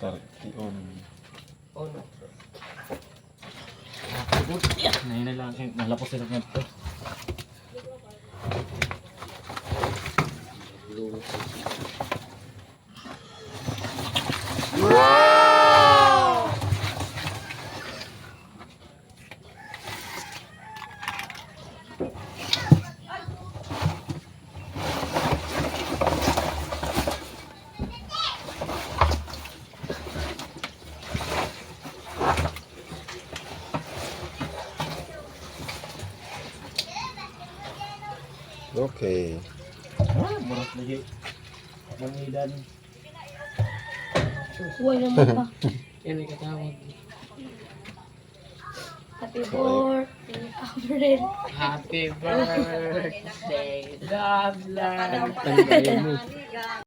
Tartion. Oh, no. Ngayon na lang. Malapos sila nga. Okay. Ah, Murat lagi. Mangidan. Huwag naman pa. Yan ay katawag. Happy birthday. Happy birthday. Tanggalin mo.